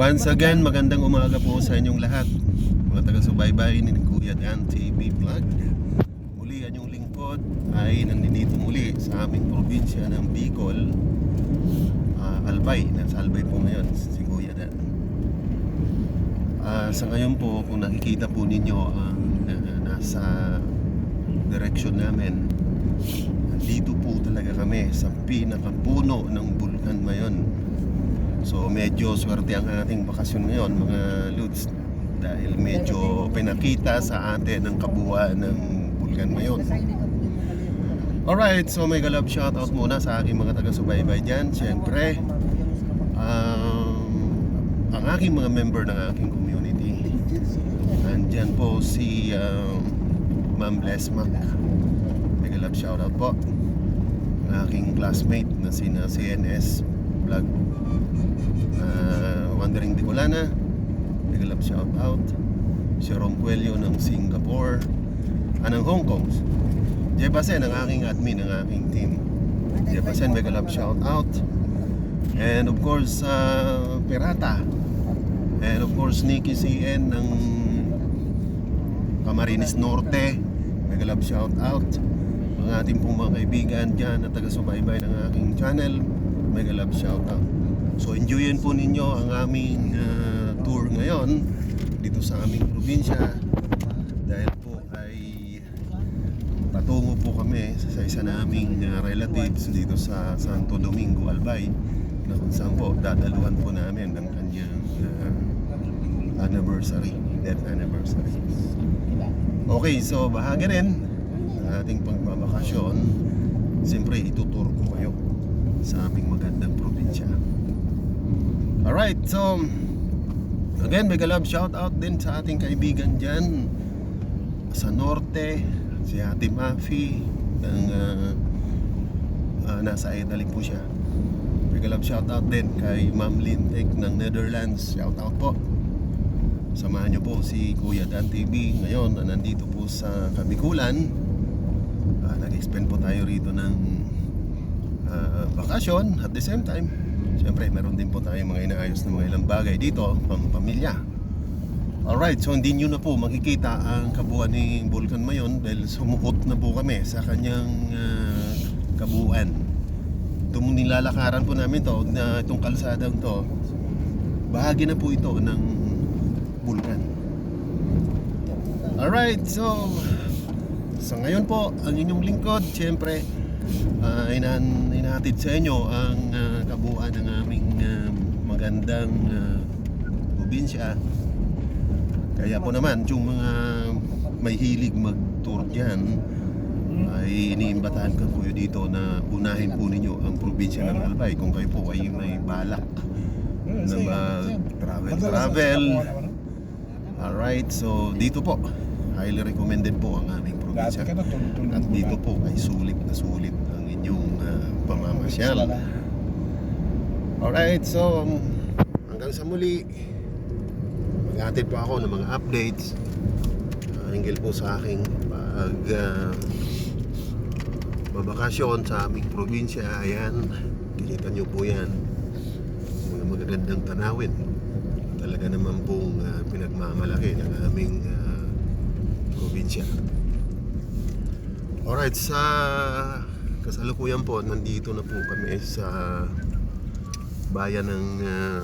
Once again, magandang umaga po sa inyong lahat. Mga taga-subaybay ni Kuya Dan TV Vlog. Muli ang inyong lingkod ay nandito muli sa aming probinsya ng Bicol. Ah, Albay, nasa Albay po ngayon si Kuya Dan. Ah, sa ngayon po, kung nakikita po ninyo ang ah, nasa direction namin, nandito po talaga kami sa pinakapuno ng Bulkan Mayon. So medyo swerte ang ating bakasyon ngayon mga Ludes dahil medyo pinakita sa atin ang kabuuan ng Bulkan Mayon. Alright, so may galab shoutout muna sa aking mga taga-subaybay dyan. Siyempre, um, ang aking mga member ng aking community. Nandyan po si um, Ma'am Bless Mac. May galab shoutout po. Ang aking classmate na sina CNS Vlog. Uh, Wandering Bicolana Big love shout out. Si Rom Cuello ng Singapore. Ah, ng Hong Kong. Jepasen ang aking admin ng aking team. Jepasen mega love shout out. And of course uh, Pirata and of course Nikki CN ng Camarines Norte. Mega love shout out. Mga ating pong mga kaibigan dyan na taga-subaybay ng aking channel mega love shout out So enjoyin po ninyo ang aming ah, tour ngayon dito sa aming probinsya dahil po ay patungo po kami sa isa naming ah, relatives dito sa Santo Domingo, Albay na kung saan po dadaluhan po namin ang kanyang ah, anniversary, death anniversary. Okay, so bahagi rin ng ating pagbabakasyon. Siyempre, itutur ko kayo sa aming magandang probinsya. Alright, so again, mega love shout out din sa ating kaibigan dyan sa norte, si Ate Mafi ng uh, uh, nasa Italy po siya. Mega love shout out din kay Ma'am Lintek ng Netherlands. Shout out po. Samahan niyo po si Kuya Dan TV ngayon na nandito po sa Kabikulan. Uh, nag-expend po tayo rito ng uh, bakasyon at the same time Siyempre, meron din po tayo mga inaayos na mga ilang bagay dito, pang pamilya. Alright, so hindi nyo na po makikita ang kabuuan ni Vulcan Mayon dahil sumuot na po kami sa kanyang ah, kabuuan. Ito nilalakaran po namin to, na itong kalsadang to, bahagi na po ito ng Vulcan. Alright, so sa ngayon po, ang inyong lingkod, siyempre, uh, inan, inahatid sa inyo ang ah, kabuuan ng aming ah, magandang ah, probinsya. Kaya po naman, yung mga may hilig mag-tour dyan, ay iniimbatahan ko po dito na unahin po ninyo ang probinsya ng Albay kung kayo po ay may balak na mag-travel-travel. Alright, so dito po, highly recommended po ang aming probinsya. At dito po ay sulit na sulit ang inyong uh, pamamasyal. Alright, so um, hanggang sa muli, maghatid po ako ng mga updates uh, hinggil po sa aking pag uh, babakasyon sa aming probinsya. Ayan, kikita nyo po yan. Mga magagandang tanawin. Talaga naman pong uh, pinagmamalaki ng aming uh, probinsya. Alright, sa kasalukuyan po, nandito na po kami sa bayan ng uh,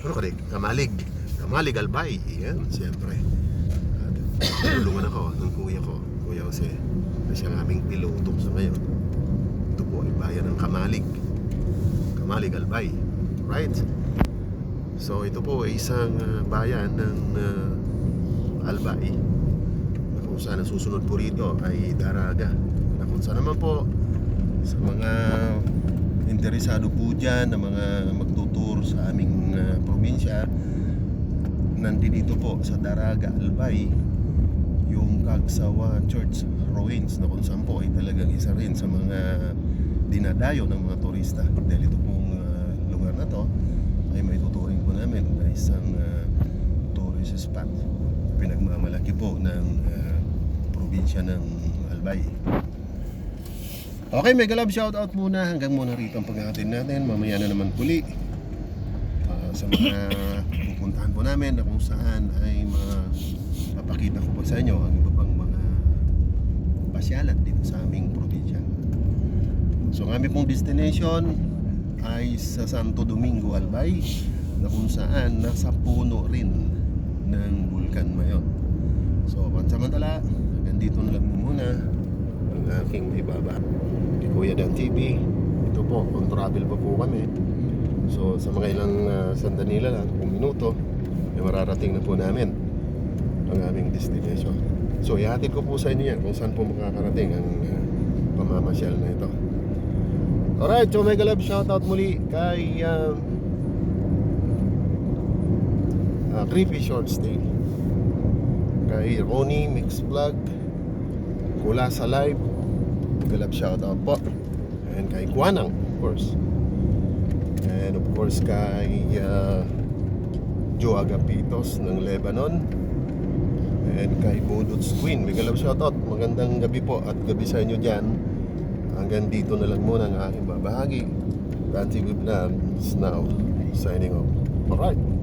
ano ka rin? Kamalig. Kamalig Albay. Yan, siyempre. Tulungan ako ng kuya ko, Kuya Jose. Na siyang aming piloto sa ngayon. Ito po ay bayan ng Kamalig. Kamalig Albay. Right? So ito po ay isang uh, bayan ng uh, Albay kung saan ang susunod po rito ay Daraga. Na kung saan naman po sa mga interesado po dyan na mga magtutur sa aming uh, probinsya nandito po sa Daraga Albay yung Kagsawa Church Ruins na kung saan po ay talagang isa rin sa mga dinadayo ng mga turista. Dahil ito pong uh, lugar na to ay may tuturing po namin na isang uh, tourist spot. Pinagmamalaki po ng uh, probinsya ng Albay Okay, mega love shoutout muna hanggang muna rito ang pagkakatin natin mamaya na naman puli uh, sa mga pupuntahan po namin na kung saan ay mga papakita ko po sa inyo ang iba pang mga pasyalan dito sa aming probinsya. So ang aming pong destination ay sa Santo Domingo, Albay na kung saan nasa puno rin ng Bulkan Mayon. So pansamantala, dito na lang muna ang aking ibaba. Kay Kuya Dan TV, ito po, on travel pa po kami. So sa mga ilang uh, sandali lang, kung minuto, ay mararating na po namin ang aming destination. So ihatid ko po sa inyo yan kung saan po makakarating ang uh, pamamasyal na ito. Alright, so mega love shoutout muli kay uh, uh, Creepy Short Stay kay Ronnie Mix Vlog Kula sa Live. Love shoutout po. And kay Kwanang of course. And of course kay uh, Joe Agapitos ng Lebanon. And kay Budots Queen. Mega love shoutout. Magandang gabi po at gabi sa inyo dyan. Hanggang dito na lang muna ang aking babahagi. Dan TV Vlogs now signing off. Alright